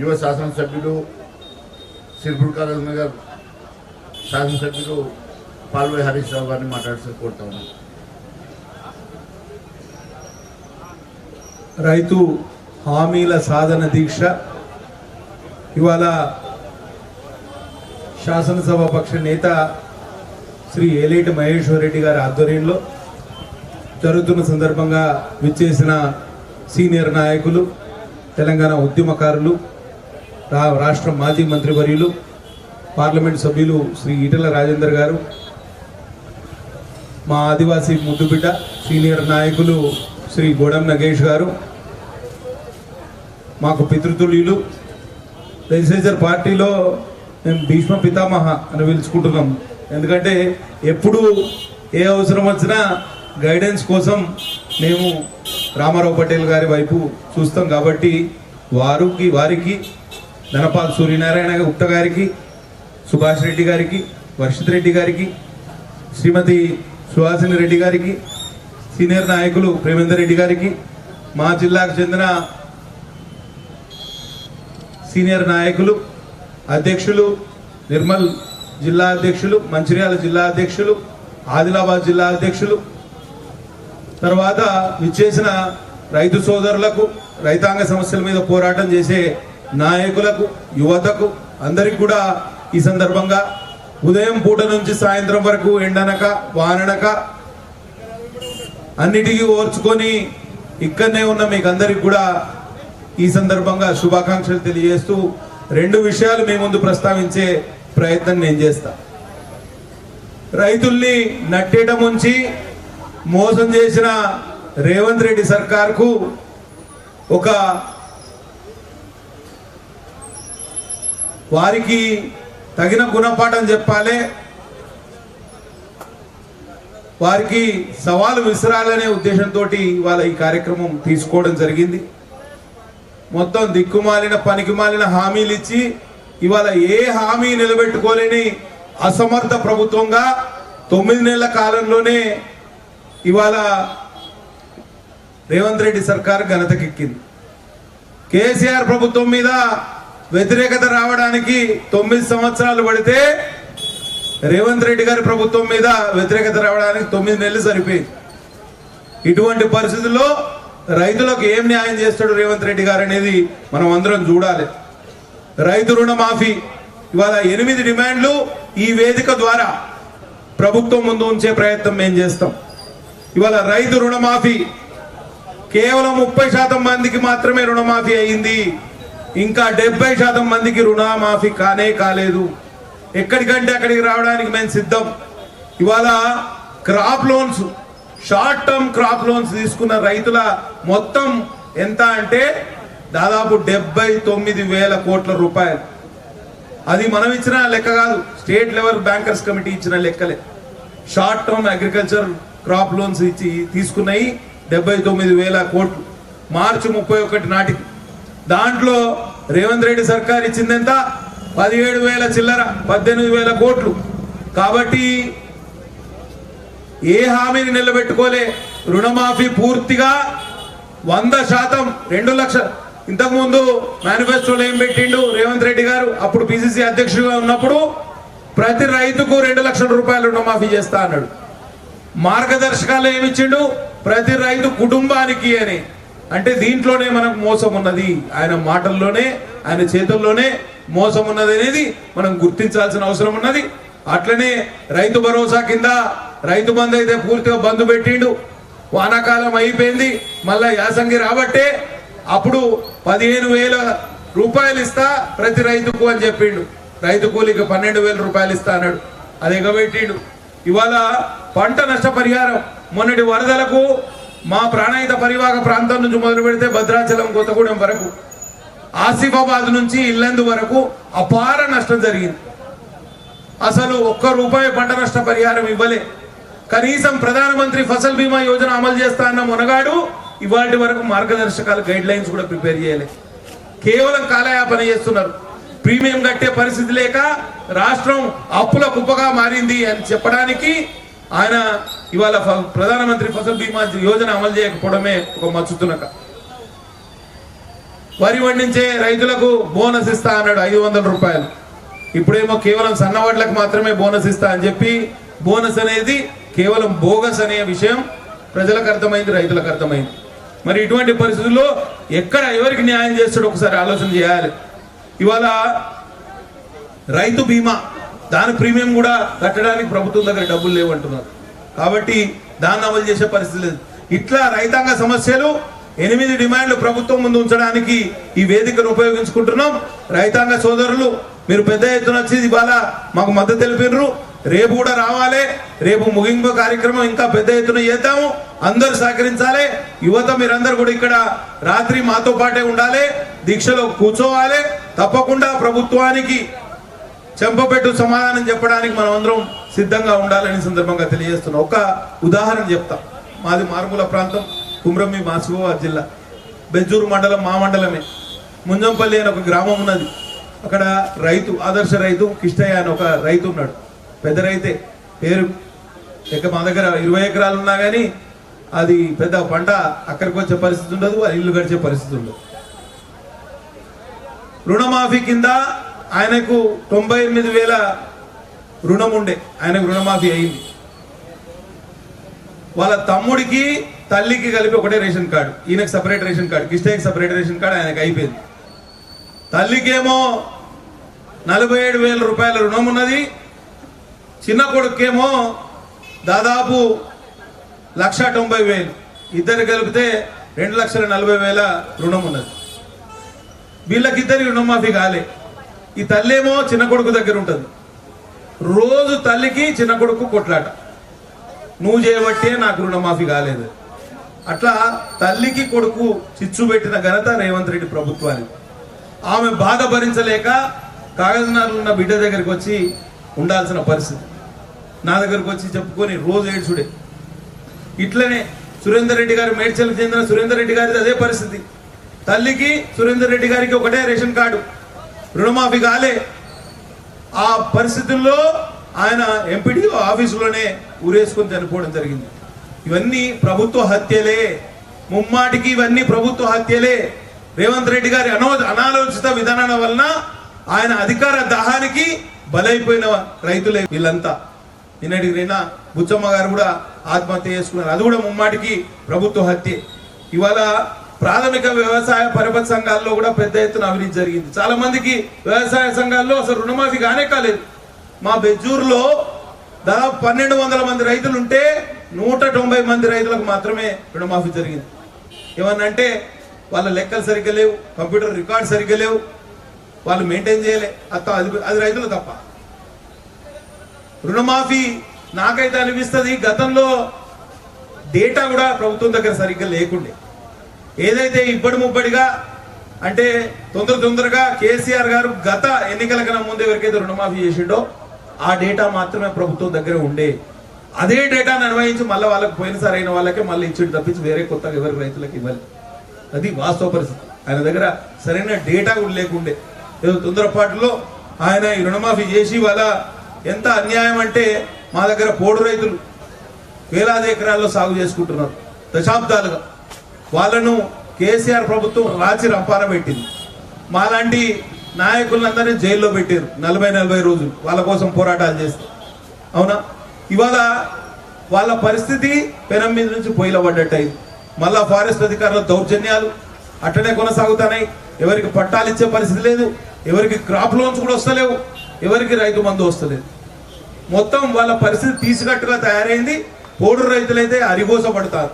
యువ శాసనసభ్యులు సిర్పూర్ కాలేజ్ నగర్ శాసనసభ్యులు పాల్వై హరీష్ రావు గారిని మాట్లాడాల్సి కోరుతా ఉన్నాను రైతు హామీల సాధన దీక్ష. ఇవాళ శాసనసభ పక్ష నేత శ్రీ ఏలేటి మహేశ్వర్ రెడ్డి గారి ఆధ్వర్యంలో జరుగుతున్న సందర్భంగా విచ్చేసిన సీనియర్ నాయకులు తెలంగాణ ఉద్యమకారులు రాష్ట్ర మాజీ మంత్రివర్యులు పార్లమెంట్ సభ్యులు శ్రీ ఈటల రాజేందర్ గారు మా ఆదివాసీ ముద్దుబిడ్డ సీనియర్ నాయకులు శ్రీ గోడం నగేష్ గారు మాకు పితృతుల్యులు. లెజిస్లేచర్ పార్టీలో మేము భీష్మ పితామహ అని పిలుచుకుంటున్నాం. ఎందుకంటే ఎప్పుడు ఏ అవసరం వచ్చినా గైడెన్స్ కోసం మేము రామారావు పటేల్ గారి వైపు చూస్తాం కాబట్టి వారికి వారికి ధనపాల్ సూర్యనారాయణ గుప్త గారికి సుభాష్ రెడ్డి గారికి వర్షిత్ రెడ్డి గారికి శ్రీమతి సుహాసిని రెడ్డి గారికి సీనియర్ నాయకులు ప్రేమేందర్ రెడ్డి గారికి మా జిల్లాకు చెందిన సీనియర్ నాయకులు అధ్యక్షులు నిర్మల్ జిల్లా అధ్యక్షులు మంచిర్యాల జిల్లా అధ్యక్షులు ఆదిలాబాద్ జిల్లా అధ్యక్షులు. తర్వాత విచ్చేసిన రైతు సోదరులకు రైతాంగ సమస్యల మీద పోరాటం చేసే నాయకులకు యువతకు అందరికి కూడా ఈ సందర్భంగా ఉదయం పూట నుంచి సాయంత్రం వరకు ఎండనక వాననక అన్నిటికీ ఓర్చుకొని ఇక్కడనే ఉన్న మీకు అందరికి కూడా ఈ సందర్భంగా శుభాకాంక్షలు తెలియజేస్తూ రెండు విషయాలు మీ ముందు ప్రస్తావించే ప్రయత్నం నేను చేస్తా. రైతుల్ని నట్టేటం ఉంచి మోసం చేసిన రేవంత్ రెడ్డి సర్కార్కు ఒక వారికి తగిన గుణపాఠం చెప్పాలి. వారికి సవాలు విసిరాలనే ఉద్దేశంతో వాళ్ళ ఈ కార్యక్రమం తీసుకోవడం జరిగింది. మొత్తం దిక్కుమాలిన పనికిమాలిన హామీలు ఇచ్చి ఇవాళ ఏ హామీ నిలబెట్టుకోలేని అసమర్థ ప్రభుత్వంగా తొమ్మిది నెలల కాలంలోనే ఇవాళ రేవంత్ రెడ్డి సర్కార్ ఘనతకెక్కింది. కేసీఆర్ ప్రభుత్వం మీద వ్యతిరేకత రావడానికి తొమ్మిది సంవత్సరాలు పడితే రేవంత్ రెడ్డి గారి ప్రభుత్వం మీద వ్యతిరేకత రావడానికి తొమ్మిది నెలలు సరిపోయింది. ఇటువంటి పరిస్థితుల్లో రైతులకు ఏం న్యాయం చేస్తాడు రేవంత్ రెడ్డి గారు అనేది మనం అందరం చూడాలి. రైతు రుణమాఫీ ఇవాళ ఎనిమిది డిమాండ్లు ఈ వేదిక ద్వారా ప్రభుత్వం ముందు ఉంచే ప్రయత్నం మేము చేస్తాం. ఇవాళ రైతు రుణమాఫీ కేవలం ముప్పై శాతం మందికి మాత్రమే రుణమాఫీ అయింది. ఇంకా డెబ్బై శాతం మందికి రుణమాఫీ కానే కాలేదు. ఎక్కడికంటే అక్కడికి రావడానికి మేము సిద్ధం. ఇవాళ crop loans short term crop loans తీసుకున్న రైతుల మొత్తం ఎంత అంటే దాదాపు డెబ్బై తొమ్మిది వేల కోట్ల రూపాయలు. అది మనం ఇచ్చిన లెక్క కాదు స్టేట్ లెవెల్ బ్యాంకర్స్ కమిటీ ఇచ్చిన లెక్కలే. Short term agriculture crop loans ఇచ్చి తీసుకున్నాయి డెబ్బై తొమ్మిది వేల కోట్లు. మార్చి ముప్పై ఒకటి నాటికి. దాంట్లో రేవంత్ రెడ్డి సర్కార్ ఇచ్చింది ఎంత పదిహేడు వేల చిల్లర పద్దెనిమిది వేల కోట్లు. కాబట్టి ఏ హామీని నిలబెట్టుకోలే రుణమాఫీ పూర్తిగా వంద శాతం రెండు లక్షలు ఇంతకుముందు మేనిఫెస్టోలో ఏం పెట్టిండు రేవంత్ రెడ్డి గారు? అప్పుడు పిసిసి అధ్యక్షుడిగా ఉన్నప్పుడు ప్రతి రైతుకు రెండు లక్షల రూపాయలు రుణమాఫీ చేస్తా అన్నాడు. మార్గదర్శకాలు ఏమిచ్చిండు ప్రతి రైతు కుటుంబానికి అని. అంటే దీంట్లోనే మనకు మోసం ఉన్నది. ఆయన మాటల్లోనే ఆయన చేతుల్లోనే మోసం ఉన్నది అనేది మనం గుర్తించాల్సిన అవసరం ఉన్నది. అట్లనే రైతు భరోసా కింద రైతు బంధు అయితే పూర్తిగా బంధు పెట్టిండు. వానాకాలం అయిపోయింది మళ్ళా యాసంగి రాబట్టే అప్పుడు పదిహేను వేల రూపాయలు ఇస్తా ప్రతి రైతుకు అని చెప్పిండు. రైతు కూలికి పన్నెండు వేల రూపాయలు ఇస్తా అన్నాడు. అది ఎగబెట్టిండు. ఇవాళ పంట నష్టపరిహారం. మొన్నటి వరదలకు మా ప్రాణహిత పరివాహక ప్రాంతం నుంచి మొదలు పెడితే భద్రాచలం కొత్తగూడెం వరకు. ఆసిఫాబాద్ నుంచి ఇల్లందు వరకు అపార నష్టం జరిగింది. అసలు ఒక్క రూపాయి పంట నష్ట పరిహారం ఇవ్వలే. కనీసం ప్రధానమంత్రి ఫసల్ బీమా యోజన అమలు చేస్తా అన్న మునగాడు ఇవాటి వరకు మార్గదర్శకాలు గైడ్ లైన్స్ కూడా ప్రిపేర్ చేయలే. కేవలం కాలయాపన చేస్తున్నారు. ప్రీమియం కట్టే పరిస్థితి లేక రాష్ట్రం అప్పుల కుప్పగా మారింది అని చెప్పడానికి ఆయన ఇవాళ ప్రధానమంత్రి ఫసల్ బీమా యోజన అమలు చేయకపోవడమే ఒక మచ్చుతునక. వరి పండించే రైతులకు బోనస్ ఇస్తా అన్నాడు ఐదు వందల రూపాయలు. ఇప్పుడేమో కేవలం సన్నవాడ్లకు మాత్రమే బోనస్ ఇస్తా అని చెప్పి బోనస్ అనేది కేవలం బోగస్ అనే విషయం ప్రజలకు అర్థమైంది రైతులకు అర్థమైంది. మరి ఇటువంటి పరిస్థితుల్లో ఎక్కడ ఎవరికి న్యాయం చేస్తాడో ఒకసారి ఆలోచన చేయాలి. ఇవాళ రైతు బీమా దాని ప్రీమియం కూడా కట్టడానికి ప్రభుత్వం దగ్గర డబ్బులు లేవంటున్నారు కాబట్టి దాన్ని అమలు చేసే పరిస్థితి లేదు. ఇట్లా రైతాంగ సమస్యలు ఎనిమిది డిమాండ్లు ప్రభుత్వం ముందు ఉంచడానికి ఈ వేదికను ఉపయోగించుకుంటున్నాం. రైతాంగ సోదరులు మీరు పెద్ద ఎత్తున వచ్చి ఇవాళ మాకు మద్దతు తెలిపినరు రేపు కూడా రావాలి. రేపు ముగింపు కార్యక్రమం ఇంకా పెద్ద ఎత్తున చేద్దాము. అందరూ సహకరించాలి. యువత మీరందరూ కూడా ఇక్కడ రాత్రి మాతో పాటే ఉండాలి. దీక్షలో కూర్చోవాలి. తప్పకుండా ప్రభుత్వానికి చెంపపెట్టు సమాధానం చెప్పడానికి మనం అందరం సిద్ధంగా ఉండాలని సందర్భంగా తెలియజేస్తున్నాం. ఒక ఉదాహరణ చెప్తా. మాది మారుమూల ప్రాంతం కుమ్రమ్మి మాసిగోవాద్ జిల్లా. బెజ్జూరు మండలం మా మండలమే. ముంజంపల్లి అని ఒక గ్రామం ఉన్నది. అక్కడ రైతు ఆదర్శ రైతు కిష్టయ్య అని ఒక రైతు ఉన్నాడు. పెద్ద రైతే. పేరు ఇక మా దగ్గర ఇరవై ఎకరాలు ఉన్నా కానీ అది పెద్ద పంట అక్కడికి వచ్చే పరిస్థితి ఉండదు అది ఇల్లు గడిచే పరిస్థితి ఉండదు. రుణమాఫీ కింద ఆయనకు తొంభై ఎనిమిది వేల రుణం ఉండే. ఆయనకు రుణమాఫీ అయింది. వాళ్ళ తమ్ముడికి తల్లికి కలిపి ఒకటే రేషన్ కార్డు. ఈయనకు సపరేట్ రేషన్ కార్డు. కిష్టయ్యకి సపరేట్ రేషన్ కార్డు ఆయనకు అయిపోయింది. తల్లికేమో నలభై ఏడు వేల రూపాయల రుణం ఉన్నది. చిన్న కొడుకేమో దాదాపు లక్ష తొంభై వేలు. ఇద్దరు కలిపితే రెండు లక్షల నలభై వేల రుణం ఉన్నది. వీళ్ళకిద్దరికి రుణమాఫీ కాలే. ఈ తల్లేమో చిన్న కొడుకు దగ్గర ఉంటుంది. రోజు తల్లికి చిన్న కొడుకు కొట్లాట. నువ్వు చేయబట్టే నాకు రుణమాఫీ కాలేదు. అట్లా తల్లికి కొడుకు చిచ్చు పెట్టిన ఘనత రేవంత్ రెడ్డి ప్రభుత్వానికి. ఆమె బాధ భరించలేక కాగజనగర్లో ఉన్న బిడ్డ దగ్గరికి వచ్చి ఉండాల్సిన పరిస్థితి. నా దగ్గరకు వచ్చి చెప్పుకొని రోజు ఏడ్చుడే. ఇట్లనే సురేందర్ రెడ్డి గారు మేడ్చల్కి చెందిన సురేందర్ రెడ్డి గారిది అదే పరిస్థితి. తల్లికి సురేందర్ రెడ్డి గారికి ఒకటే రేషన్ కార్డు. రుణమాఫీ కాలే. ఆ పరిస్థితుల్లో ఆయన ఎంపీడీఓ ఆఫీసులోనే ఊరేసుకొని చనిపోవడం జరిగింది. ఇవన్నీ ప్రభుత్వ హత్యలే. ముమ్మాటికి ఇవన్నీ ప్రభుత్వ హత్యలే. రేవంత్ రెడ్డి గారి అనో అనాలోచిత విధానాల వలన ఆయన అధికార దాహానికి బలైపోయిన రైతులే వీళ్ళంతా. నిన్నటికి నిన్న బుచ్చమ్మ గారు కూడా ఆత్మహత్య చేసుకున్నారు. అది కూడా ముమ్మాటికి ప్రభుత్వ హత్య. ఇవాళ ప్రాథమిక వ్యవసాయ పరిపతి సంఘాల్లో కూడా పెద్ద ఎత్తున అవినీతి జరిగింది. చాలా మందికి వ్యవసాయ సంఘాల్లో అసలు రుణమాఫీ కానే కాలేదు. మా బెజ్జూరులో దాదాపు పన్నెండు వందల మంది రైతులు ఉంటే నూట తొంభై మంది రైతులకు మాత్రమే రుణమాఫీ జరిగింది. ఏమన్నంటే వాళ్ళ లెక్కలు సరిగ్గా లేవు కంప్యూటర్ రికార్డ్ సరిగ్గా లేవు వాళ్ళు మెయింటైన్ చేయలే. అత్త అది అది రైతులు తప్ప. రుణమాఫీ నాకైతే అనిపిస్తుంది గతంలో డేటా కూడా ప్రభుత్వం దగ్గర సరిగ్గా లేకుండే. ఏదైతే ఇబ్బడి ముబ్బడిగా అంటే తొందర తొందరగా కేసీఆర్ గారు గత ఎన్నికల కన్నా ముందు ఎవరికైతే రుణమాఫీ చేసిండో ఆ డేటా మాత్రమే ప్రభుత్వం దగ్గర ఉండే. అదే డేటాను అన్వయించి మళ్ళీ వాళ్ళకి పోయినసారి అయిన వాళ్ళకే మళ్ళీ ఇచ్చిండు తప్పించి వేరే కొత్తగా ఎవరికి రైతులకు ఇవ్వాలి. అది వాస్తవ పరిస్థితి. ఆయన దగ్గర సరైన డేటా కూడా లేకుండే. ఏదో తొందరపాటులో ఆయన ఈ రుణమాఫీ చేసి వాళ్ళ ఎంత అన్యాయం అంటే మా దగ్గర పోడు రైతులు వేలాది ఎకరాల్లో సాగు చేసుకుంటున్నారు. దశాబ్దాలుగా. వాళ్ళను కేసీఆర్ ప్రభుత్వం రాచి రంపాన పెట్టింది. మాలాంటి నాయకులందరినీ జైల్లో పెట్టారు నలభై నలభై రోజులు వాళ్ళ కోసం పోరాటాలు చేస్తే. అవునా? ఇవాళ వాళ్ళ పరిస్థితి పెనం మీద నుంచి పొయ్యిలో పడ్డట్టు మళ్ళా ఫారెస్ట్ అధికారుల దౌర్జన్యాలు అట్టనే కొనసాగుతున్నాయి ఎవరికి పట్టాలు ఇచ్చే పరిస్థితి లేదు. ఎవరికి క్రాప్ లోన్స్ కూడా వస్తలేవు. ఎవరికి రైతు మందు వస్తలేదు. మొత్తం వాళ్ళ పరిస్థితి తీసికట్టుగా తయారైంది. పోడు రైతులైతే అరిగోసపడతారు.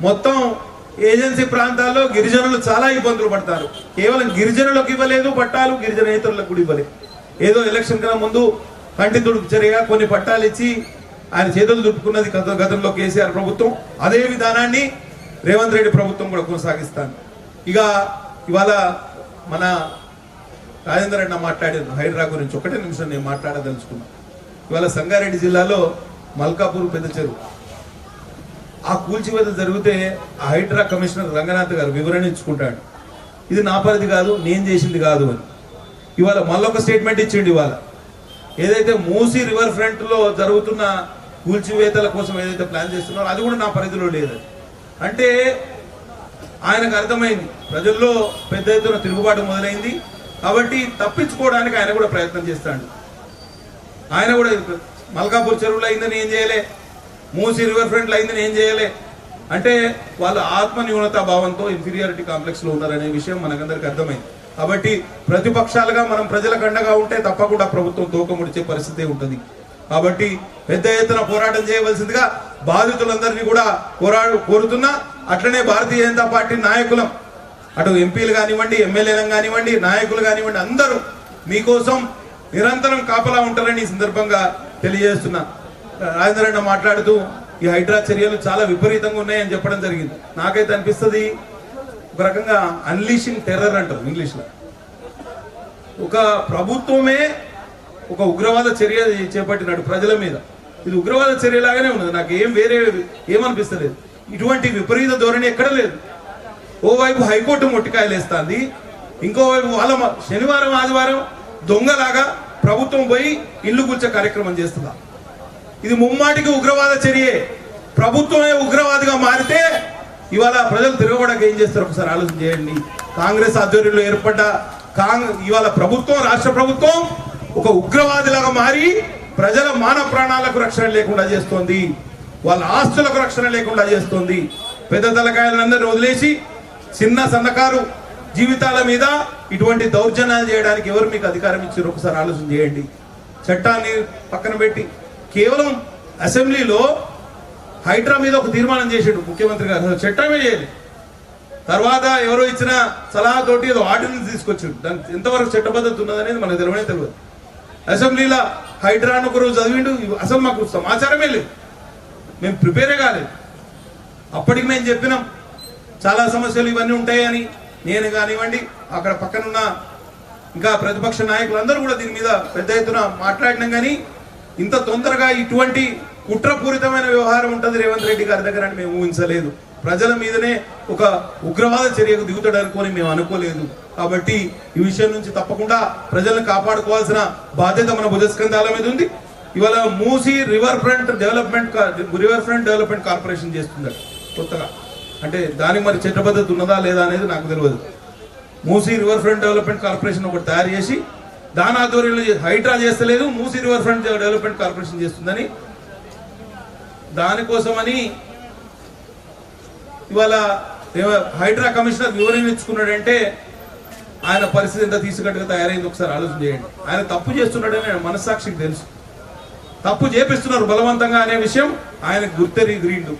మొత్తం ఏజెన్సీ ప్రాంతాల్లో గిరిజనులు చాలా ఇబ్బందులు పడతారు. కేవలం గిరిజనులకు ఇవ్వలేదు పట్టాలు గిరిజనేతరులకు కూడా ఇవ్వలేదు. ఏదో ఎలక్షన్ కన్నా ముందు కంటి తుడుపు చర్యగా కొన్ని పట్టాలు ఇచ్చి ఆయన చేతులు దుడుపుకున్నది గత- గతంలో కేసీఆర్ ప్రభుత్వం. అదే విధానాన్ని రేవంత్ రెడ్డి ప్రభుత్వం కూడా కొనసాగిస్తాను ఇక ఇవాళ మన రాజేంద్ర రెడ్డి మాట్లాడారు. హైడ్రా గురించి ఒకటే నిమిషం నేను మాట్లాడదలుచుకున్నాను ఇవాళ సంగారెడ్డి జిల్లాలో మల్కాపూర్ పెద్ద చెరువు. ఆ కూల్చివేత జరిగితే ఆ హైడ్రా కమిషనర్ రంగనాథ్ గారు వివరణ ఇచ్చుకుంటాడు ఇది నా పరిధి కాదు నేను చేసింది కాదు అని. ఇవాళ మళ్ళొక స్టేట్మెంట్ ఇచ్చిండు ఇవాళ. ఏదైతే మూసీ రివర్ ఫ్రంట్లో జరుగుతున్న కూల్చివేతల కోసం ఏదైతే ప్లాన్ చేస్తున్నారో అది కూడా నా పరిధిలో లేదు. అంటే ఆయనకు అర్థమైంది ప్రజల్లో పెద్ద ఎత్తున తిరుగుబాటు మొదలైంది. కాబట్టి తప్పించుకోవడానికి ఆయన కూడా ప్రయత్నం చేస్తాడు. ఆయన కూడా మల్కాపూర్ చెరువులో అయిందని ఏం చేయలే. మూసి రివర్ ఫ్రంట్లో అయిందని ఏం చేయలే. అంటే వాళ్ళు ఆత్మ న్యూనత భావంతో ఇన్ఫీరియారిటీ కాంప్లెక్స్లో ఉన్నారనే విషయం మనకందరికి అర్థమైంది. కాబట్టి ప్రతిపక్షాలుగా మనం ప్రజలకు అండగా ఉంటే తప్పకుండా ప్రభుత్వం తోకముడిచే పరిస్థితి ఉంటుంది. కాబట్టి పెద్ద ఎత్తున పోరాటం చేయవలసిందిగా బాధితులందరినీ కూడా పోరా కోరుతున్నా. అట్లనే భారతీయ జనతా పార్టీ నాయకులం అటు ఎంపీలు కానివ్వండి ఎమ్మెల్యేలను కానివ్వండి నాయకులు కానివ్వండి అందరూ మీకోసం నిరంతరం కాపలా ఉంటారని ఈ సందర్భంగా తెలియజేస్తున్నా. రాజేంద్ర రెడ్డి మాట్లాడుతూ ఈ హైడ్రా చర్యలు చాలా విపరీతంగా ఉన్నాయని చెప్పడం జరిగింది. నాకైతే అనిపిస్తుంది ఒక రకంగా అన్లీషింగ్ టెర్రర్ అంటారు ఇంగ్లీష్లో ఒక ప్రభుత్వమే ఒక ఉగ్రవాద చర్య చేపట్టినాడు ప్రజల మీద. ఇది ఉగ్రవాద చర్యలాగానే ఉన్నది. నాకు ఏం వేరే ఏమనిపిస్తలేదు. ఇటువంటి విపరీత ధోరణి ఎక్కడ లేదు. ఓవైపు హైకోర్టు మొట్టికాయలు వేస్తుంది. ఇంకోవైపు వాళ్ళ శనివారం ఆదివారం దొంగలాగా ప్రభుత్వం పోయి ఇల్లు కూర్చే కార్యక్రమం చేస్తుందా? ఇది ముమ్మాటికి ఉగ్రవాద చర్యే. ప్రభుత్వమే ఉగ్రవాదిగా మారితే ఇవాళ ప్రజలు తిరగబడక ఏం చేస్తారు? ఒకసారి ఆలోచన చేయండి. కాంగ్రెస్ ఆధ్వర్యంలో ఏర్పడ్డ కాంగ్ ఇవాళ ప్రభుత్వం రాష్ట్ర ప్రభుత్వం ఒక ఉగ్రవాదిలాగా మారి ప్రజల మాన ప్రాణాలకు రక్షణ లేకుండా చేస్తోంది. వాళ్ళ ఆస్తులకు రక్షణ లేకుండా చేస్తోంది. పెద్ద తలకాయలందరినీ వదిలేసి చిన్న సన్నకారు జీవితాల మీద ఇటువంటి దౌర్జన్యాలు చేయడానికి ఎవరు మీకు అధికారం ఇచ్చారు? ఒకసారి ఆలోచన చేయండి. చట్టాన్ని పక్కన పెట్టి కేవలం అసెంబ్లీలో హైడ్రా మీద ఒక తీర్మానం చేసాడు ముఖ్యమంత్రి గారు. అసలు చట్టమే చేయాలి. తర్వాత ఎవరో ఇచ్చిన సలహాతోటి ఏదో ఆర్డినెన్స్ తీసుకొచ్చాడు. దానికి ఎంతవరకు చట్టబద్ధత ఉన్నదనేది మనకు తెలియనే తెలియదు అసెంబ్లీలో హైడ్రాను ఒక రోజు చదివిండు. అసలు మాకు సమాచారమే లేదు. మేము ప్రిపేరే కాలేదు. అప్పటికి మేము చెప్పినాం చాలా సమస్యలు ఇవన్నీ ఉంటాయని నేను కానివ్వండి అక్కడ పక్కనున్న ఇంకా ప్రతిపక్ష నాయకులందరూ కూడా దీని మీద పెద్ద ఎత్తున మాట్లాడినాం కానీ ఇంత తొందరగా ఇటువంటి కుట్రపూరితమైన వ్యవహారం ఉంటుంది రేవంత్ రెడ్డి గారి దగ్గర అని మేము ఊహించలేదు. ప్రజల మీదనే ఒక ఉగ్రవాద చర్యకు దిగుతాడు అనుకొని మేము అనుకోలేదు. కాబట్టి ఈ విషయం నుంచి తప్పకుండా ప్రజలను కాపాడుకోవాల్సిన బాధ్యత మన భుజస్కంధాల మీద ఉంది. ఇవాళ Musi river front development river front development corporation చేస్తుంది కొత్తగా. అంటే దానికి మరి చట్టబద్ధత ఉన్నదా లేదా అనేది నాకు తెలియదు. Musi river front development corporation ఒకటి తయారు చేసి దాని ఆధ్వర్యంలో హైడ్రా చేస్తలేదు Musi river front development corporation చేస్తుందని. దానికోసమని ఇవాళ హైడ్రా కమిషనర్ వివరణ ఇచ్చుకున్నాడంటే ఆయన పరిస్థితి ఎంత తీసుకట్టుగా తయారైంది ఒకసారి ఆలోచన చేయండి. ఆయన తప్పు చేస్తున్నాడని ఆయన మనస్సాక్షికి తెలుసు. తప్పు చేపిస్తున్నారు బలవంతంగా అనే విషయం ఆయన గుర్తెరిగిండు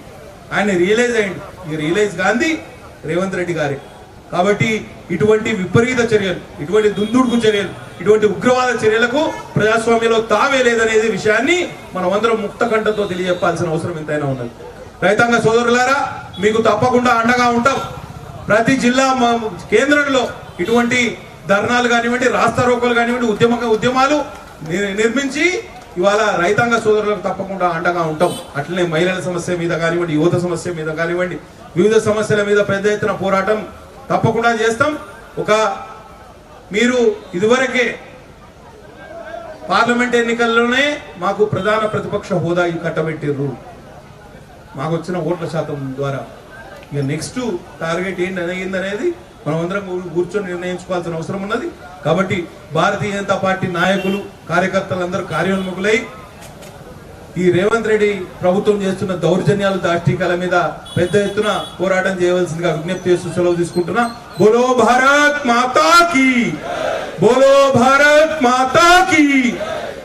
ఆయన రియలైజ్ అయ్యిండు ఈ రియలైజ్ గాంధీ రేవంత్ రెడ్డి గారే. కాబట్టి ఇటువంటి విపరీత చర్యలు ఇటువంటి దుందుడుకు చర్యలు ఇటువంటి ఉగ్రవాద చర్యలకు ప్రజాస్వామ్యంలో తావే లేదనేది విషయాన్ని మనం అందరం ముక్త కంఠంతో తెలియజెప్పాల్సిన అవసరం ఎంతైనా ఉన్నది. రైతాంగ సోదరులారా మీకు తప్పకుండా అండగా ఉంటాం. ప్రతి జిల్లా కేంద్రంలో ఇటువంటి ధర్నాలు కానివ్వండి రాస్తారోకోలు కానివ్వండి ఉద్యమ ఉద్యమాలు నిర్మించి ఇవాళ రైతాంగ సోదరులకు తప్పకుండా అండగా ఉంటాం. అట్లనే మహిళల సమస్య మీద కానివ్వండి యువత సమస్య మీద కానివ్వండి వివిధ సమస్యల మీద పెద్ద ఎత్తున పోరాటం తప్పకుండా చేస్తాం. ఒక మీరు ఇదివరకే పార్లమెంట్ ఎన్నికల్లోనే మాకు ప్రధాన ప్రతిపక్ష హోదా కట్టబెట్టిర్రు. మాకు వచ్చిన ఓట్ల శాతం ద్వారా. ఇక నెక్స్ట్ టార్గెట్ ఏంటి అనేది అనేది మనం అందరం కూర్చొని నిర్ణయించుకోవాల్సిన అవసరం ఉన్నది. కాబట్టి భారతీయ జనతా పార్టీ నాయకులు కార్యకర్తలందరూ కార్యోన్ముఖులై ఈ రేవంత్ రెడ్డి ప్రభుత్వం చేస్తున్న దౌర్జన్యాలు దాష్టికాల మీద పెద్ద ఎత్తున పోరాటం చేయవలసిందిగా విజ్ఞప్తి చేస్తూ సెలవు తీసుకుంటున్నా. బోలో భారత్ మాతా కీ! బోలో భారత్ మాతా కీ!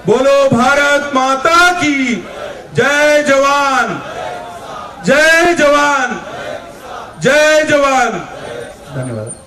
బోలో భారత్ మాతాకి జై జవాన్! జై జవాన్! జై జవాన్! ధన్యవాదాలు.